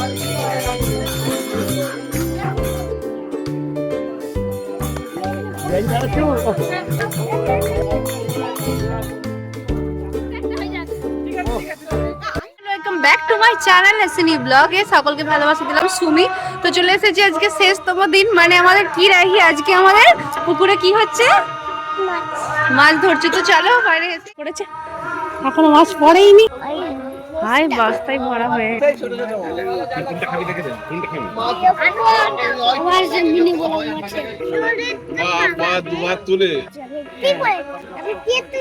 Back to my channel SNE ব্লগে সকলকে ভালোবাসা দিলাম সুমি। তো চলে এসেছি আজকে শেষতম দিন। মানে আমাদের কি রাখি আজকে আমাদের পুকুরে কি হচ্ছে? মাছ ধরছে। তো চলো বাইরে এসে পড়েছে। এখনও মাছ পড়েইনি। হাই বস্তায় ভরা হয়ে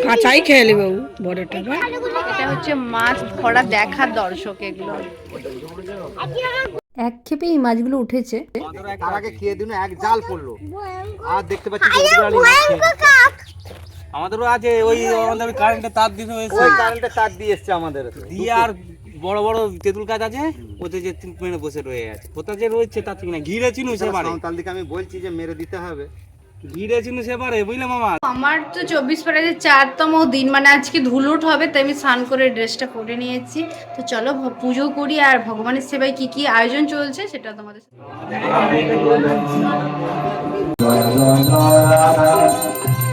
কাঁচাই খেয়ে নেবে বড়টা এটা হচ্ছে মাছ ধরা দেখার দর্শক এগুলো। এক খেপে এই মাছগুলো উঠেছে। তার আগে খেয়ে দিন এক জাল পড়ল। আর দেখতে পাচ্ছি আমাদেরও আছে ওই আমাদের ওই কারেন্টের তার দিতে হয়েছে। ওই কারেন্টের তার দিয়ে এসছে আমাদের। দিয়ে আর বড় বড় তেঁতুল গাছ আছে ওতে যে তিন মেরে বসে রয়ে আছে। কোথা যে রয়েছে তার ঠিক না ঘিরে চিনু সেবারে তার দিকে আমি বলছি যে মেরে দিতে হবে। ঘিরে চিনু সেবারে বুঝলে মামা? আমার তো চব্বিশ পাড়াতে চারতম দিন মানে আজকে ধুলুট হবে তাই আমি স্নান করে ড্রেসটা পরে নিয়েছি। তো চলো ভ- পুজো করি আর ভগবানের সেবায় কি কি আয়োজন চলছে সেটা তোমাদের সাথে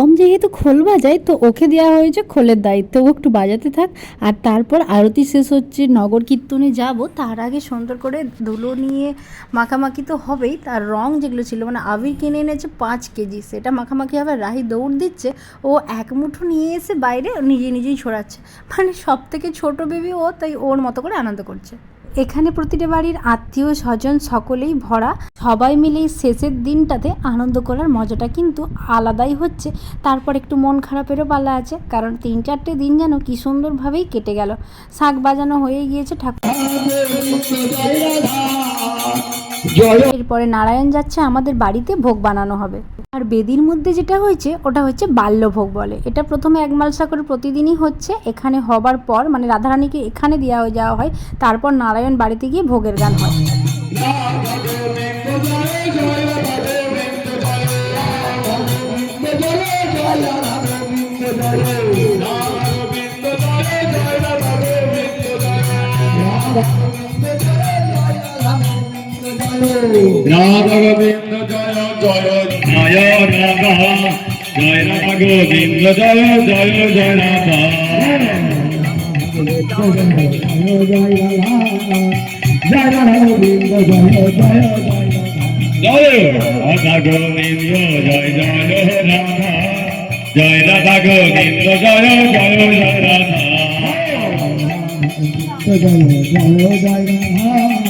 ইবম যেহেতু খোল বাজায়, তো ওকে দেওয়া হয়েছে খোলের দায়িত্ব। ও একটু বাজাতে থাক। আর তারপর আরতি শেষ হচ্ছে, নগর কীর্তনে যাব। তার আগে সুন্দর করে ধুলো নিয়ে মাখামাখি তো হবেই। তার রং যেগুলো ছিল মানে আবির কিনে এনেছে পাঁচ কেজি। সেটা মাখামাখি হবে, রাহি দৌড় দিচ্ছে। ও এক মুঠো নিয়ে এসে বাইরে নিজে নিজেই ছড়াচ্ছে। মানে সব থেকে ছোটো বেবি ও, তাই ওর মতো করে আনন্দ করছে। এখানে প্রতিটা বাড়ির আত্মীয় স্বজন সকলেই ভরা। সবাই মিলে শেষের দিনটাতে আনন্দ করার মজাটা কিন্তু আলাদাই হচ্ছে। তারপর একটু মন খারাপেরও পালা আছে, কারণ তিন চারটে দিন যেন কি সুন্দরভাবেই কেটে গেল। শাক বাজানো হয়ে গিয়েছে ঠাকুর এরপরে নারায়ণ যাচ্ছে আমাদের বাড়িতে ভোগ বানানো হবে। আর বেদির মধ্যে যেটা হয়েছে ওটা হচ্ছে বাল্যভোগ বলে। এটা প্রথমে এক মালসা করে প্রতিদিনই হচ্ছে। এখানে হবার পর মানে রাধারানীকে এখানে দেওয়া হয়ে যাওয়া হয়। তারপর নারায়ণ বাড়িতে গিয়ে ভোগের গান হয়। রাধা গোবিন্দ জয় জয় জয় রাধা জয় রাধা গোবিন্দ জয় জয় জয় রাধা জয় রাধা গোবিন্দ জয় জয় জয় রাধা গোবিন্দ জয় জয় রাধা জয় রাধা গোবিন্দ জয় জয় জয় রাধা জয় জয় রাধা।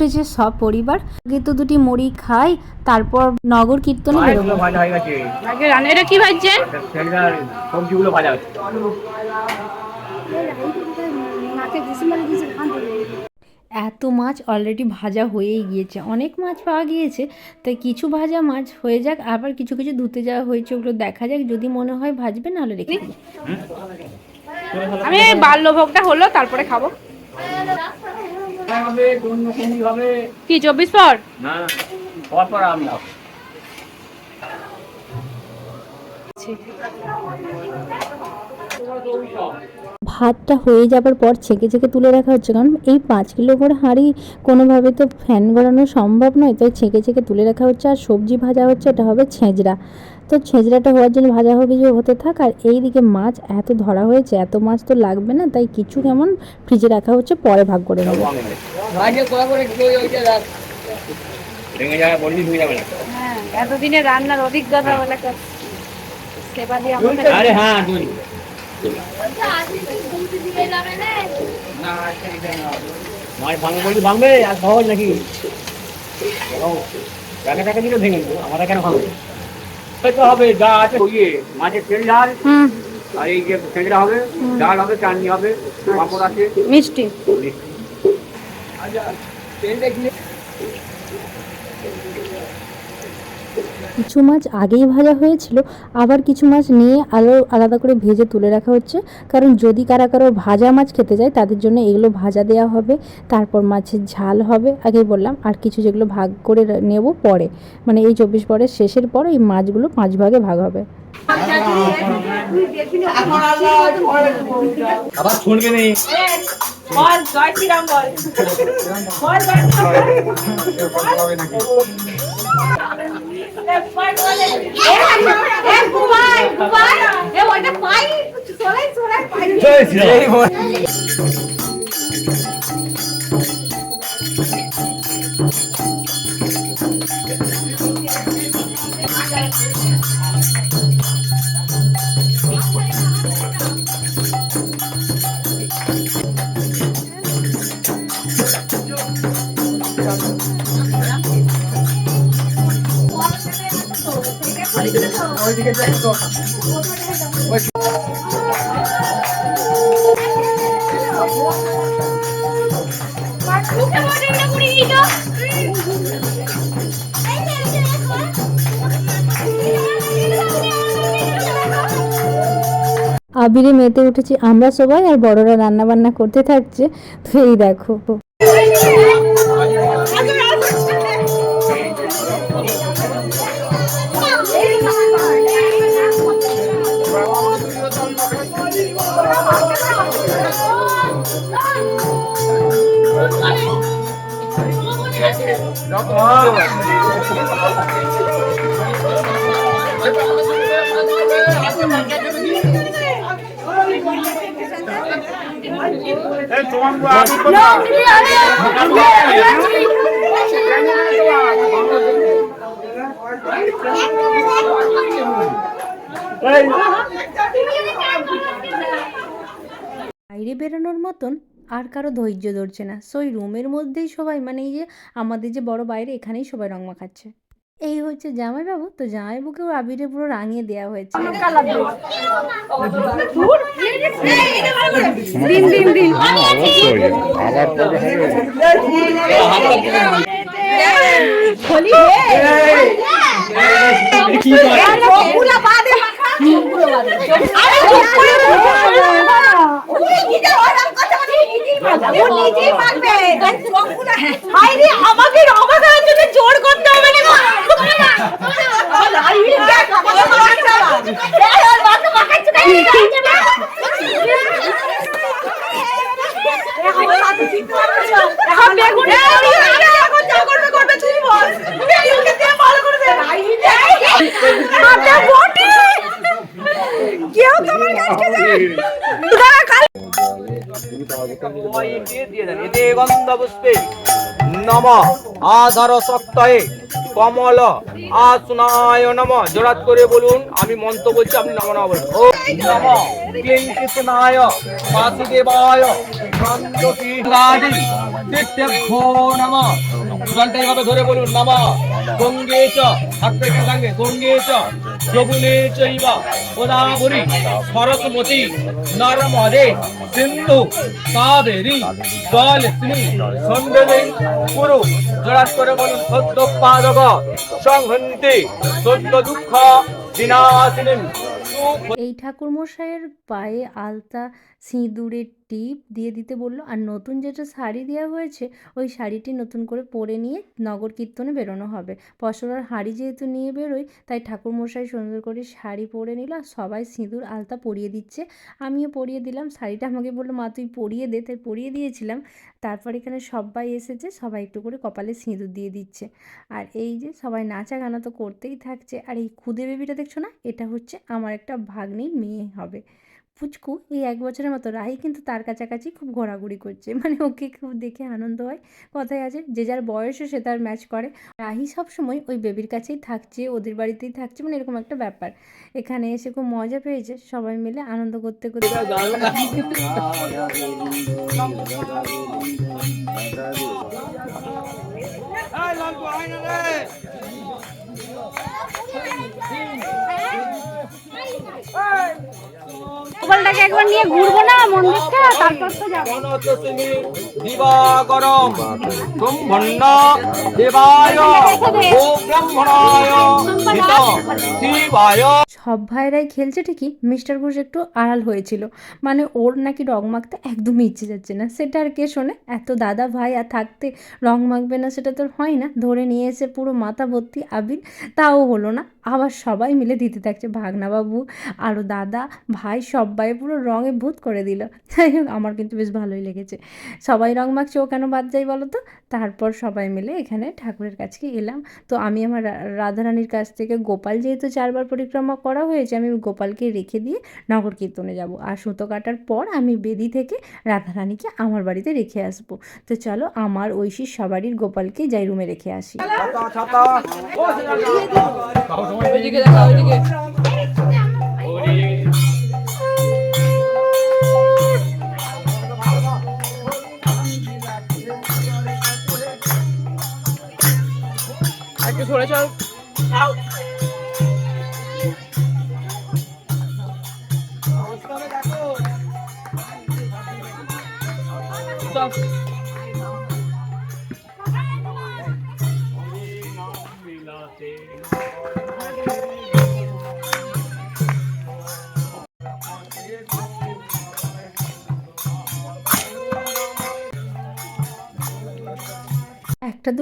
উঠেছে সব পরিবার। আগে তো দুটি মুড়ি খাই তারপর নগর কীর্তনে বেরোবো। হয়ে এটা কি সবজিগুলো ভাজা এত মাছ অলরেডি ভাজা হয়েই গিয়েছে। অনেক মাছ পাওয়া গিয়েছে তাই কিছু ভাজা মাছ হয়ে যাক আবার কিছু কিছু ধুতে যাওয়া হয়েছে ওগুলো দেখা যাক যদি মনে হয় ভাজবে নাহলে রেখে আমি বাল্যভোগটা হলো তারপরে খাব। হবে অন্য কোনো হবে। কি চব্বিশ পর? না পর পর আমরা ভাতটা হয়ে যাবার পর ছেঁকে ছেঁকে তুলে রাখা হচ্ছে। কারণ এই পাঁচ কিলো করে হাঁড়ি কোনোভাবে তো ফ্যান গড়ানো সম্ভব নয় তাই ছেঁকে ছেঁকে তুলে রাখা হচ্ছে। আর সবজি ভাজা হচ্ছে এটা হবে ছেঁচড়া। তো ছেঁচড়াটা হওয়ার জন্য ভাজা হবে যে হতে থাক আর এই দিকে মাছ এত ধরা হয়েছে এত মাছ তো লাগবে না তাই কিছু কেমন ফ্রিজে রাখা হচ্ছে পরে ভাগ করে নেব। হ্যাঁ এতদিনে রান্নার অভিজ্ঞতা বলে সেবা দিয়ে আরে হ্যাঁ মাছ ভাঙবে বললি ভাঙবে? আর সহজ নাকি? টাকা টাকা দিলে ভেঙে দেবো আমরা কেন ভাঙবে? তো হবে যা আছে ইয়ে মাছের তেল ডাল আর এই যে সেঁচড়া হবে ডাল হবে চাটনি হবে পাঁপড় আছে। মিষ্টি। তেল দেখলে কিছু মাছ আগেই ভাজা হয়েছিল আবার কিছু মাছ নিয়ে আরও আলাদা করে ভেজে তুলে রাখা হচ্ছে। কারণ যদি কারা কারও ভাজা মাছ খেতে যায় তাদের জন্য এগুলো ভাজা দেওয়া হবে তারপর মাছের ঝাল হবে। আগেই বললাম আর কিছু যেগুলো ভাগ করে নেব পরে। মানে এই চব্বিশ পরের শেষের পর এই মাছগুলো পাঁচ ভাগে ভাগ হবে। আবার শুনবে নেই? এই ওইটা পাই চলাই চলাই পাই আবিরে মেতে উঠেছি আমরা সবাই আর বড়রা রান্না বান্না করতে থাকছে। তো এই দেখো। বাইরে বেরোনোর মতন আর কারও ধৈর্য ধরছে না। সো ওই রুমের মধ্যেই সবাই মানে এই যে আমাদের যে বড় বাইরে এখানেই সবাই রং মাখাচ্ছে। এই হচ্ছে জামাইবাবু। তো জামাই জামাইবাবুকেও আবিরে পুরো রাঙিয়ে দেওয়া হয়েছে। দিন দিন দিন। কি করে আমাকে অবসরের জন্য জোর করতে হবে না কেউ তোমার কাছে গন্ধপুষ্পে নম আধার সপ্তাহে কমল আসনায় নম জোরাত করে বলুন আমি মন্ত্র বলছি আপনি নম নম বলুন ও নম ক্লিং কৃষ্ণায় বাসুদেবায় মাতৃভ্যো নম জলটা ধরে বলুন নম গঙ্গে চ হাতটা এখানে থাকবে গঙ্গে চ যমুনে চৈবা, গোদাবরী, সরস্বতী, নর্মদে, সিন্ধু, কাবেরী জলশ্রী সন্দেহ পুরু জড়াত করে বলুন, সদ্য পাদক সংহন্তি, সদ্য দুঃখ দিনাশিনী এই ঠাকুর মশাইয়ের পায়ে আলতা সিঁদুরের টিপ দিয়ে দিতে বলল। আর নতুন যেটা শাড়ি দেওয়া হয়েছে, ওই শাড়িটি নতুন করে পরে নিয়ে নগর কীর্তনে বেরোনো হবে। পশলার হাঁড়ি যেহেতু নিয়ে বেরোই, তাই ঠাকুরমশাই সুন্দর করে শাড়ি পরে নিল আর সবাই সিঁদুর আলতা পরিয়ে দিচ্ছে। আমিও পরিয়ে দিলাম। শাড়িটা আমাকে বলল, মা, তুই পরিয়ে দে। তাই পরিয়ে দিয়েছিলাম। তারপর এখানে সবাই এসেছে, সবাই একটু করে কপালে সিঁদুর দিয়ে দিচ্ছে। আর এই যে সবাই নাচা গানা তো করতেই থাকছে। আর এই খুদে বেবিটা দেখছ না? এটা হচ্ছে আমার একটা ভাগ্নির মেয়ে হবে। পুচকু এই এক বছরের মতো রাহি কিন্তু তার কাছাকাছি খুব ঘোরাঘুরি করছে। মানে ওকে খুব দেখে আনন্দ হয়। কথায় আছে যে যার বয়সও সে তার ম্যাচ করে। রাহি সবসময় ওই বেবির কাছেই থাকছে ওদের বাড়িতেই থাকছে মানে এরকম একটা ব্যাপার। এখানে এসে খুব মজা পেয়েছে সবাই মিলে আনন্দ করতে করতে। গোপালটাকে একবার নিয়ে ঘুরবো না মন্দিরটা তারপর তো যাব। গণতোষিনী দিবাকরম দেবায় ও ব্রাহ্মণায় শিবায়। সব ভাইরাই খেলছে ঠিকই মিস্টার ঘোষ একটু আড়াল হয়েছিল। মানে ওর নাকি রং মাখতে একদমই ইচ্ছে যাচ্ছে না। সেটা আর কে শোনে? এত দাদা ভাই আর থাকতে রং মাখবে না সেটা তো হয় না। ধরে নিয়ে এসে পুরো মাথা ভর্তি আবির তাও হলো না। আবার সবাই মিলে দিতে থাকছে ভাগনাবাবু আরও দাদা সবাই পুরো রঙে ভূত করে দিল। যাই হোক আমার কিন্তু বেশ ভালোই লেগেছে। সবাই রং মাখছে ও কেন বাদ যায় বলো তো? তারপর সবাই মিলে এখানে ঠাকুরের কাছে এলাম। তো আমি আমার রাধারানীর কাছ থেকে গোপাল যেহেতু চারবার পরিক্রমা করা হয়েছে আমি গোপালকে রেখে দিয়ে নগর কীর্তনে যাব। আর সুতো কাটার পর আমি বেদি থেকে রাধারানীকে আমার বাড়িতে রেখে আসব। তো চলো আমার ঐশীর সবারই গোপালকে যাই রুমে রেখে আসি। একটু সরে চল একটা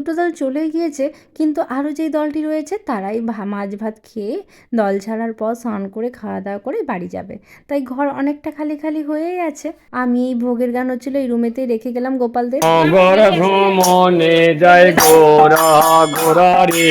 দুটো দল চলে গিয়েছে কিন্তু আরও যেই দলটি রয়েছে তারাই মাছ ভাত খেয়ে দল ছাড়ার পর স্নান করে খাওয়া দাওয়া করে বাড়ি যাবে। তাই ঘর অনেকটা খালি খালি হয়েই আছে। আমি এই ভোগের গান হচ্ছিল এই রুমেতেই রেখে গেলাম গোপালদের। ভ্রমণে যায় গোরা গোরা রে।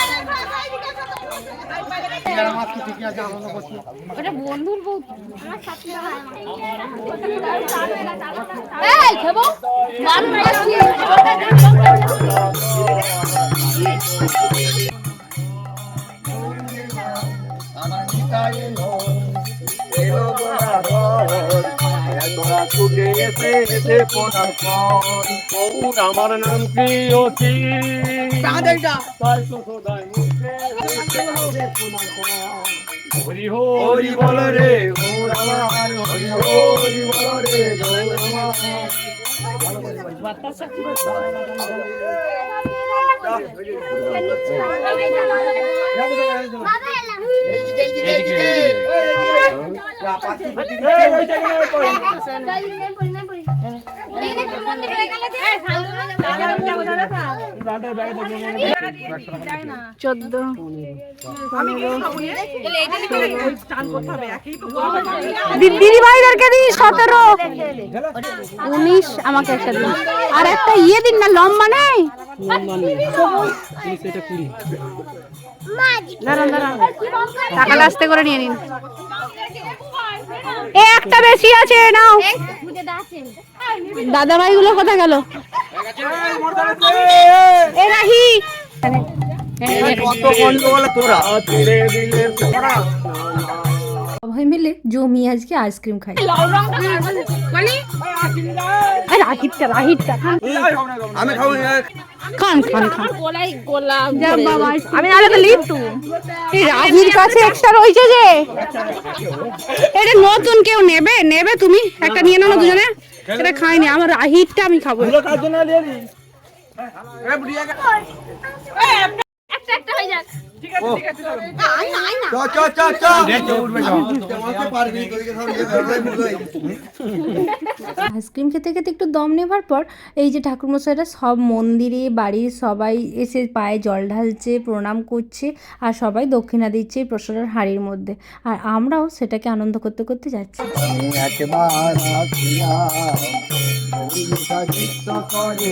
ওটা বন্ধুর বউ এই খেবো আমার নাম প্রিয়সী তাই তো সদাই মুখে হরি হরি বল রে হরি হরি বল রে আমার চোদ্দ। দিদি ভাইদেরকে দিন সতেরো। উনিশ আমাকে একটা দিন। আর একটা ইয়ে দিন না, লম্বা নেই? দাঁড়ান টাকাটা আস্তে করে নিয়ে নিন। এ, একটা বেশি আছে, নাও। দাদা ভাই গুলো কোথায় গেল? এ রাহি। তীরে? সবাই মিলে জমি আজকে আইসক্রিম খাই। রাহিরটা আমি খাব খান খান খান। আমি আরে তো রাহির কাছে এক্সট্রা রয়েছে যে। এটা নতুন কেউ নেবে নেবে তুমি। একটা নিয়ে নাও দুজনে। এটা খাইনি আমার রাহিরটা আমি খাব। আইসক্রিম খেতে খেতে একটু দম নেবার পর এই যে ঠাকুরমশাইরা সব মন্দিরে বাড়ির সবাই এসে পায়ে জল ঢালছে প্রণাম করছে আর সবাই দক্ষিণা দিচ্ছে এই প্রসাদের হাড়ির মধ্যে। আর আমরাও সেটাকে আনন্দ করতে করতে যাচ্ছি। করে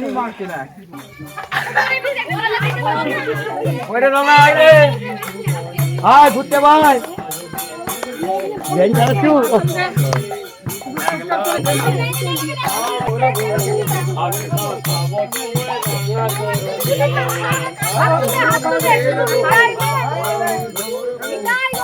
ঘুমাচ্ছেন ওরে রঙা আয় রে আয় ঘুরতে ভাই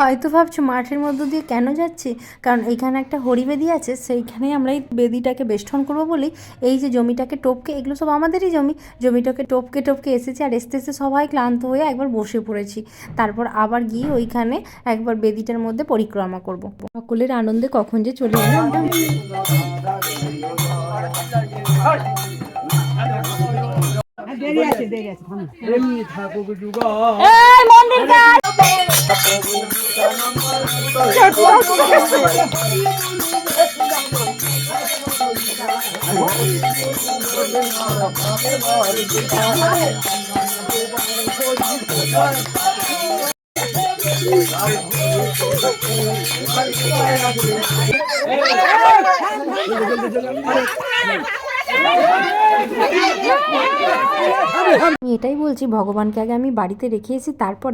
হয়তো ভাবছ মাঠের মধ্য দিয়ে কেন যাচ্ছি? কারণ এখানে একটা হরি বেদি আছে সেইখানে আমরা এই বেদিটাকে বেষ্টন করব বলেই এই যে জমিটাকে টপকে, এগুলো সব আমাদেরই জমি। জমিটাকে টপকে টপকে এসেছি আর এসতে এসতে সবাই ক্লান্ত হয়ে একবার বসে পড়েছি। তারপর আবার গিয়ে ওইখানে একবার বেদিটার মধ্যে পরিক্রমা করব। সকলের আনন্দে কখন যে চলে এলাম। থাকুক যুগা আমি এটাই বলছি ভগবানকে আগে আমি বাড়িতে রেখে এসি তারপর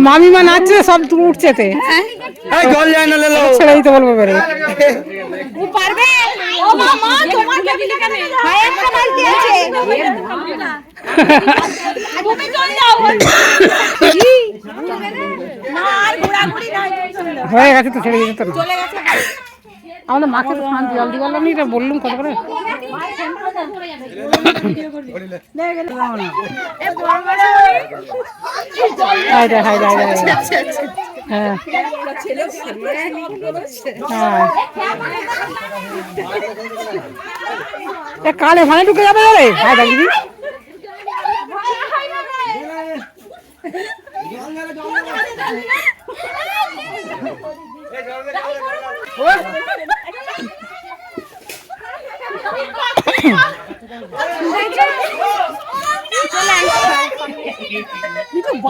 মামিমা নাচছে সব তুমি উঠছেতে জল যায় না লেলো ছেড়েই তো বলব বেরে ও পারবে? ও মামা তোমার খেপিটা কেন ভাই একটা দিয়েছে তুমি চল যাও না আর ঘোরাঘুরি নাই। হয়ে গেছে তো ছেড়ে দিতে তো আমাদের মাকে তো শান্তি জল দিয়ে বললাম নি, এটা বললুম কত করে? হাই রে হাই রে হাই রে।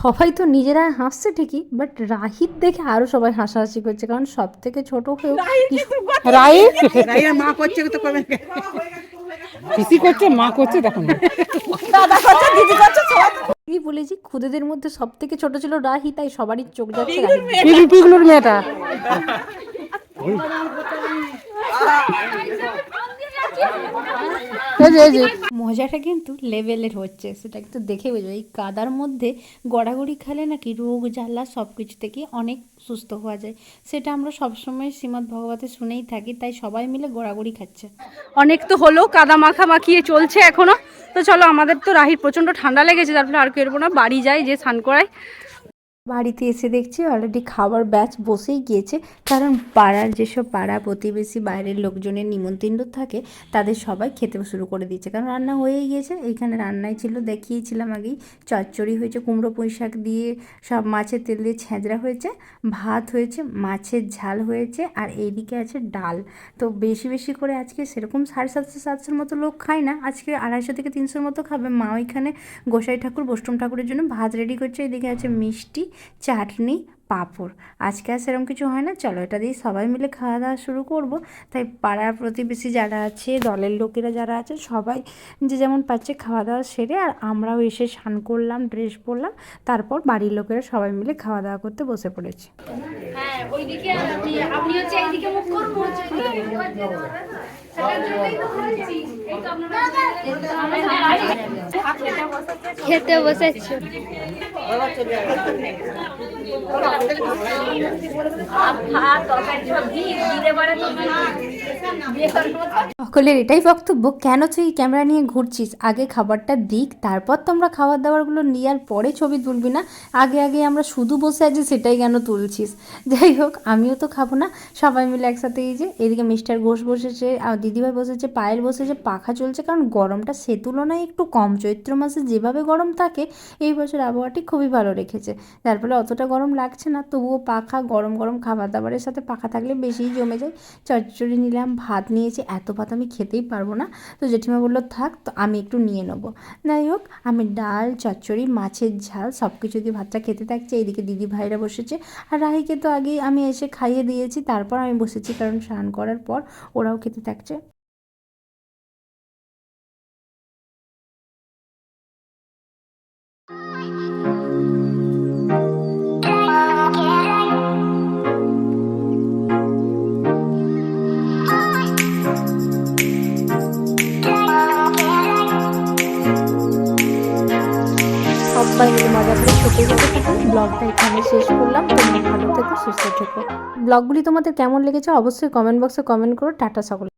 সবাই তো নিজেরা হাসছে ঠিকই বাট রাহিত দেখে আরও সবাই হাসাহাসি করছে কারণ সব থেকে ছোট হয়েও রাই মা করছে তো কবে পিসি করছে মা করছে দেখো না কি বলেছি? খুদেদের মধ্যে সব থেকে ছোট ছিল রাহি তাই সবারই চোখ যাচ্ছে পিগলুর মেয়েটা। মজাটা কিন্তু লেভেলের হচ্ছে, সেটা একটু দেখে বুঝবে এই কাদার মধ্যে গড়াগড়ি খেলে নাকি রোগ, জ্বালা সব কিছু থেকে অনেক সুস্থ হওয়া যায়। সেটা আমরা সবসময় শ্রীমৎ ভগবতে শুনেই থাকি, তাই সবাই মিলে গড়াগড়ি খাচ্ছে। অনেক তো হলো, কাদা মাখা মাখিয়ে চলছে এখনও। তো চলো, আমাদের তো রাহির প্রচণ্ড ঠান্ডা লেগেছে তারপরে আর কেরবো না, বাড়ি যাই, যে স্নান করায়। বাড়িতে এসে দেখছি অলরেডি খাবার ব্যাচ বসেই গিয়েছে। কারণ পাড়ার যেসব পাড়া প্রতিবেশী বাইরের লোকজনের নিমন্ত্রণ থাকে, তাদের সবাই খেতে শুরু করে দিয়েছে। কারণ রান্না হয়েই গিয়েছে। এইখানে রান্নাই ছিল, দেখিয়েছিলাম আগেই। চচ্চড়ি হয়েছে, কুমড়ো পুঁই শাক দিয়ে সব মাছের তেল দিয়ে ছেঁচড়া হয়েছে, ভাত হয়েছে, মাছের ঝাল হয়েছে, আর এইদিকে আছে ডাল। তো বেশি বেশি করে আজকে সেরকম সাড়ে সাতশো, সাতশোর মতো লোক খায় না। আজকে আড়াইশো থেকে তিনশোর মতো খাবে। মা ওইখানে গোসাই ঠাকুর, বৈষ্ণব ঠাকুরের জন্য ভাত রেডি করছে। এদিকে আছে মিষ্টি চাটনি পাঁপড় আজকে আর সেরকম কিছু হয় না চলো এটা দিয়ে সবাই মিলে খাওয়া দাওয়া শুরু করব তাই পাড়ার প্রতিবেশী যারা আছে দলের লোকেরা যারা আছে সবাই যে যেমন পাচ্ছে খাওয়া দাওয়া সেরে আর আমরাও এসে স্নান করলাম ড্রেস পরলাম তারপর বাড়ির লোকেরা সবাই মিলে খাওয়া দাওয়া করতে বসে পড়েছে খেতে বসেছি ভাত তরকারি সব দিয়ে দিতে পারে তো সকলের এটাই বক্তব্য, কেন তুই ক্যামেরা নিয়ে ঘুরছিস? আগে খাবারটা দিক, তারপর তোমরা খাবার দাবারগুলো নেওয়ার পরে ছবি তুলবি না। আগে আগে আমরা শুধু বসে আছি, সেটাই কেন তুলছিস? যাই হোক, আমিও তো খাব না। সবাই মিলে একসাথে এই যে, এদিকে মিস্টার ঘোষ বসেছে, আর দিদিভাই বসেছে, পায়েল বসেছে, পাখা চলছে, কারণ গরমটা সে তুলনায় একটু কম। চৈত্র মাসে যেভাবে গরম থাকে, এই বছর আবহাওয়াটি খুবই ভালো রেখেছে। যার ফলে অতটা গরম লাগছে না, তবুও পাখা, গরম গরম খাবার দাবারের সাথে পাখা থাকলে বেশিই জমে যায়। চচ্চড়ি নিলাম, ভাত নিয়েছি, এত ভাত আমি খেতেই পারব না। তো জেঠিমা বলল, থাক, তো আমি একটু নিয়ে নেব। যাই হোক, আমি ডাল, চচ্চড়ি, মাছের ঝাল সব কিছু দিয়ে ভাতটা খেতে থাকছে। এইদিকে দিদি ভাইরা বসেছে। আর রাহিকে তো আগেই আমি এসে খাইয়ে দিয়েছি। তারপর আমি বসেছি, কারণ স্নান করার পর ওরাও খেতে থাকছে। ছোটো থাকুন ব্লগটা এখানে শেষ করলাম। তোমরা ভালো থেকো, সুস্থ থেকো। ব্লগগুলি তোমাদের কেমন লেগেছে অবশ্যই কমেন্ট বক্সে কমেন্ট করো। টাটা সকল